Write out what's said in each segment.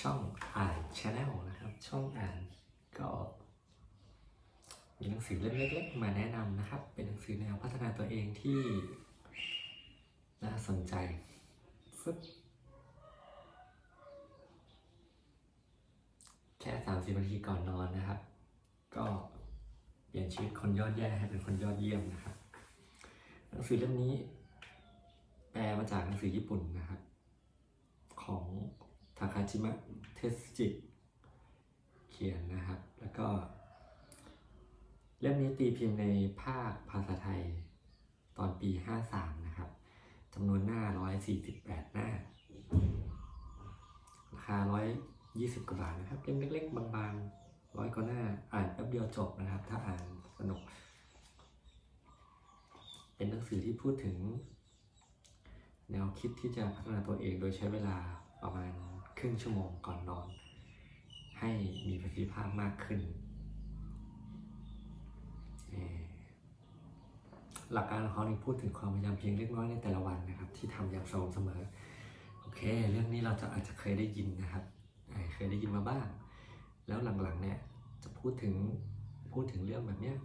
ช่องอ่านชาแนลนะครับ ช่องอ่านก็ มีหนังสือเล่มเล็กๆมาแนะนำนะครับ เป็นหนังสือแนวพัฒนาตัวเองที่น่าสนใจฟึบแค่สามสิบนาทีก่อนนอนนะครับ ก็เปลี่ยนชีวิตคนยอดแย่ให้เป็นคนยอดเยี่ยมนะครับ หนังสือเล่มนี้ แปลมาจากหนังสือญี่ปุ่นนะครับ ของ ทาคาจิมะเทสจิเขียนนะครับ แล้วก็ เล่มนี้ตีพิมพ์ในภาคภาษาไทยตอนปี 53 นะครับจำนวนหน้า 148 หน้า ราคา 120 กว่าบาทนะครับเล่มเล็กๆ บางๆร้อยกว่าหน้า อ่านแป๊บเดียวจบนะครับ ถ้าอ่านสนุก เป็นหนังสือที่พูดถึง แนวคิดที่จะพัฒนาตัวเองโดยใช้เวลาประมาณ ครึ่งชั่วโมงก่อนนอน ให้มีประสิทธิภาพมากขึ้น หลักการของเขานี่พูดถึงความพยายามเพียงเล็กน้อยในแต่ละวันนะครับ ที่ทำอย่างสม่ำเสมอ โอเค เรื่องนี้เราจะอาจจะเคยได้ยินนะครับ เคยได้ยินมาบ้าง แล้วหลังๆเนี่ยจะพูดถึงพูดถึงเรื่องแบบเนี้ย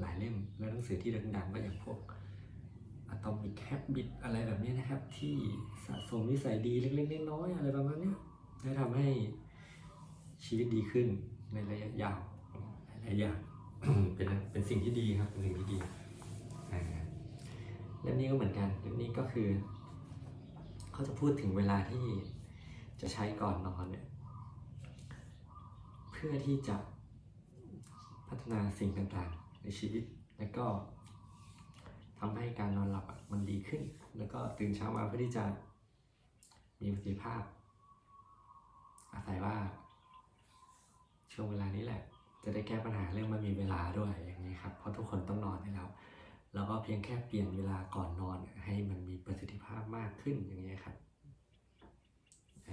หลายเล่มแล้วหนังสือที่ดังๆก็อย่างพวก Atomic Habit อะไรแบบนี้นะครับ ที่สะสมนิสัยดีเล็กๆน้อยๆอะไรประมาณเนี้ย ได้ทำให้ชีวิตดีขึ้นในระยะยาวหลายอย่างเป็นเป็นสิ่งที่ดีครับเป็นสิ่งที่ดีเล่มนี้ก็เหมือนกันเล่มนี้ก็คือ เขาจะพูดถึงเวลาที่จะใช้ก่อนนอนเนี่ยเพื่อที่จะพัฒนาสิ่งต่างๆ ในชีวิต แล้วก็ทำให้การนอนหลับมันดีขึ้น แล้วก็ตื่นเช้ามาเพื่อที่จะมีประสิทธิภาพ อาศัยว่า ช่วงเวลานี้แหละ จะได้แก้ปัญหาเรื่องไม่มีเวลาด้วยอย่างนี้ครับเพราะทุกคนต้องนอนแล้วแล้วก็เพียงแค่เปลี่ยนเวลาก่อนนอนให้มันมีประสิทธิภาพมากขึ้นอย่างนี้ครับเ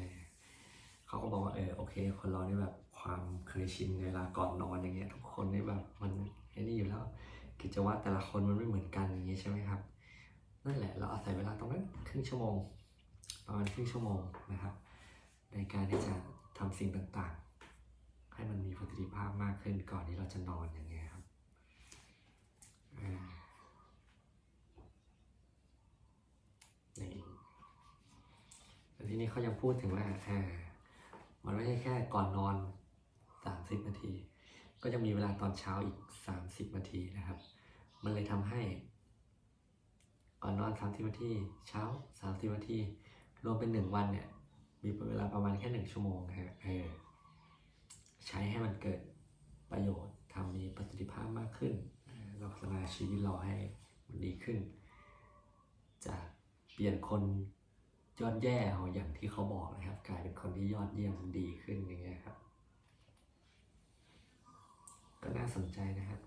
เขาก็บอกว่าเออโอเค คนเราเนี่ยแบบความเคยชินในเวลาก่อนนอนอย่างเงี้ยทุกคนเนี่ยแบบมันไอ้นี่อยู่แล้วกิจวัตรแต่ละคนมันไม่เหมือนกันอย่างนี้ใช่ไหมครับนั่นแหละเราอาศัยเวลาตรงนั้นครึ่งชั่วโมงประมาณครึ่งชั่วโมงนะครับ ในการที่จะทำสิ่งต่างๆ ให้มันมีประสิทธิภาพมากขึ้นก่อนที่เราจะนอนอย่างเงี้ยครับอ่านี่ทีนี้เขายังพูดถึงว่าอ่ามันไม่ใช่แค่ก่อนนอน 30 นาที ก็ยังมีเวลาตอนเช้าอีก 30 นาทีนะครับ มันเลยทำให้ก่อนนอน 30 นาที เช้า 30 นาที รวมเป็น 1 วันเนี่ย มีเวลาประมาณแค่1ชั่วโมงฮะเออใช้ให้มันเกิดประโยชน์ทำมีประสิทธิภาพมากขึ้น เราพัฒนาชีวิตเราให้มันดีขึ้นจากเปลี่ยนคนยอดแย่เอาอย่างที่เขาบอกนะครับ กลายเป็นคนที่ยอดเยี่ยมดีขึ้นอย่างเงี้ยครับ ก็น่าสนใจนะครับ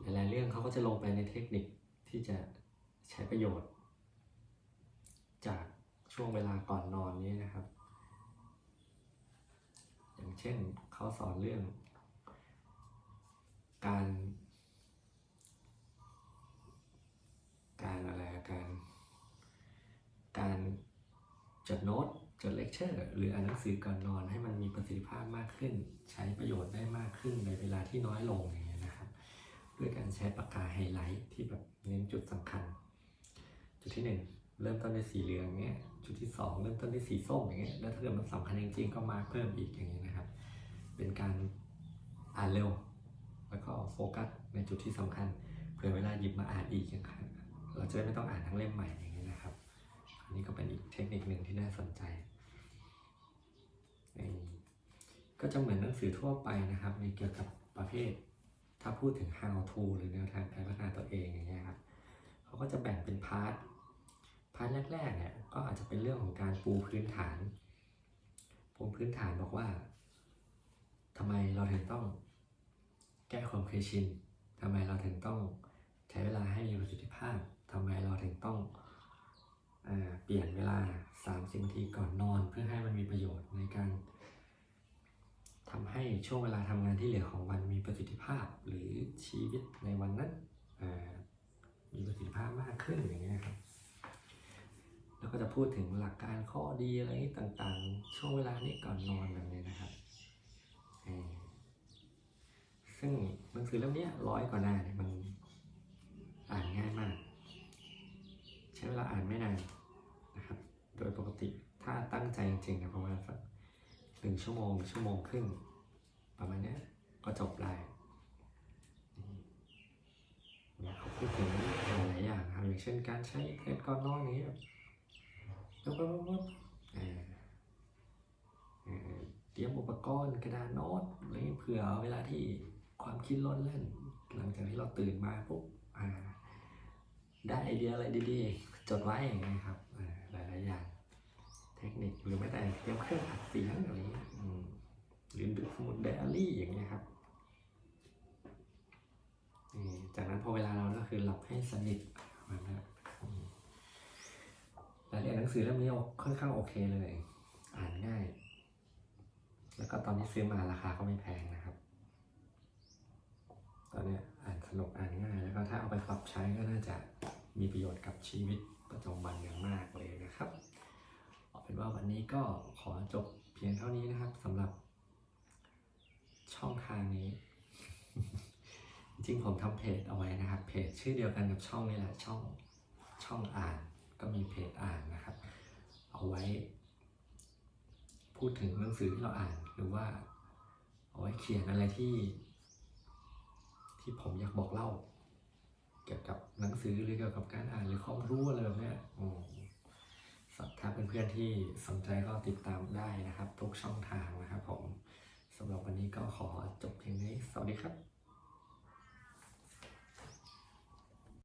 หลายๆเรื่องเขาก็จะลงไปในเทคนิคที่จะใช้ประโยชน์ จากช่วงเวลาก่อนนอนนี้นะครับ อย่างเช่นเขาสอนเรื่อง การ การอะไรการ การจดโน้ตจดเลคเชอร์หรืออ่านหนังสือก่อนนอนให้มันมีประสิทธิภาพมากขึ้น ใช้ประโยชน์ได้มากขึ้นในเวลาที่น้อยลงอย่างเงี้ยนะครับ ด้วยการใช้ปากกาไฮไลท์ที่แบบเน้นจุดสำคัญ จุดที่หนึ่ง เริ่มต้นด้วยสีเหลืองเงี้ยจุดที่สองเริ่มต้นด้วยสีส้มอย่างเงี้ยแล้วถ้าเกิดมันสำคัญจริงๆก็มาเพิ่มอีกอย่างเงี้ยนะครับ เป็นการอ่านเร็ว แล้วก็โฟกัสในจุดที่สำคัญเผื่อเวลาหยิบมาอ่านอีกอย่างครับเราจะได้ไม่ต้องอ่านทั้งเล่มใหม่อย่างนี้ยนะครับ อันนี้ก็เป็นอีกเทคนิคหนึ่งที่น่าสนใจนี่ก็จะเหมือนหนังสือทั่วไปนะครับในเกี่ยวกับประเภท ถ้าพูดถึง how to หรือแนวทางการพัฒนาตัวเองอย่างเงี้ยครับเขาก็จะแบ่งเป็นพาร์ท พาร์ทแรกๆเนี่ยก็อาจจะเป็นเรื่องของการปูพื้นฐานปูพื้นฐานบอกว่าทำไมเราถึงต้องแก้ความเคยชินทำไมเราถึงต้องใช้เวลาให้มีประสิทธิภาพทำไมเราถึงต้องอเปลี่ยนเวลา30นาทีก่อนนอนเพื่อให้มันมีประโยชน์ในการทำให้ช่วงเวลาทำงานที่เหลือของวันมีประสิทธิภาพหรือชีวิตในวันนั้นมีประสิทธิภาพมากขึ้นอย่างเงี้ยครับ แล้วก็จะ พูดถึงหลักการข้อดีอะไรต่างๆ ช่วงเวลานี้ก่อนนอนแบบนี้นะครับ ซึ่งหนังสือเล่มนี้ร้อยกว่าหน้าเนี่ยมันอ่านง่ายมาก ใช้เวลาอ่านไม่นานนะครับ โดยปกติถ้าตั้งใจจริงๆนะประมาณสักหนึ่งชั่วโมงชั่วโมงครึ่งประมาณนี้ก็จบได้เนี่ยเขาพูดถึงหลายๆอย่างครับอย่างเช่นการใช้เทอร์เน็ตก่อนนอนอ ย่างเงี้ยปุ๊บปุ๊บปุ๊บปุ๊บอ่าเตรียมอุปกรณ์กระดานโน้ตอะไรเผื่อเวลาที่ความคิดล้นเล่น หลังจากที่เราตื่นมาปุ๊บได้ไอเดียอะไรดีๆ จดไว้อย่างเงี้ครับหลายๆอย่าง เทคนิคหรือแม้แต่เตรียมเครื่องอัดเสียงอะไรเงี้ยอืมหรือสมุดไดอารี่อย่างเงี้ยครับจากนั้นพอเวลานอนก็คือหลับให้สนิทแบบนั้น รายละเอียดหนังสือเล่มนี้ค่อนข้างโอเคเลย อ่านง่าย แล้วก็ตอนที่ซื้อมาราคาก็ไม่แพงนะครับ ตอนนี้อ่านสนุกอ่านง่าย แล้วก็ถ้าเอาไปปรับใช้ก็น่าจะมีประโยชน์กับชีวิตประจำวันอย่างมากเลยนะครับเอาเป็นว่าวันนี้ก็ขอจบเพียงเท่านี้นะครับสำหรับ ช่องทางนี้ จริงผมทำเพจเอาไว้นะครับ เพจชื่อเดียวกันกับช่องนี้แหละช่องช่องอ่าน ก็มีเพจอ่านนะครับ เอาไว้ พูดถึงหนังสือที่เราอ่านหรือว่า เอาไว้เขียนอะไรที่ ที่ผมอยากบอกเล่า เกี่ยวกับหนังสือหรือเกี่ยวกับการอ่านหรือความรู้อะไรแบบนี้ยอืมถ้าเพื่อนๆที่สนใจก็ติดตามได้นะครับ ทุกช่องทางนะครับผมสำหรับวันนี้ก็ขอจบเพียงนี้ สวัสดีครับ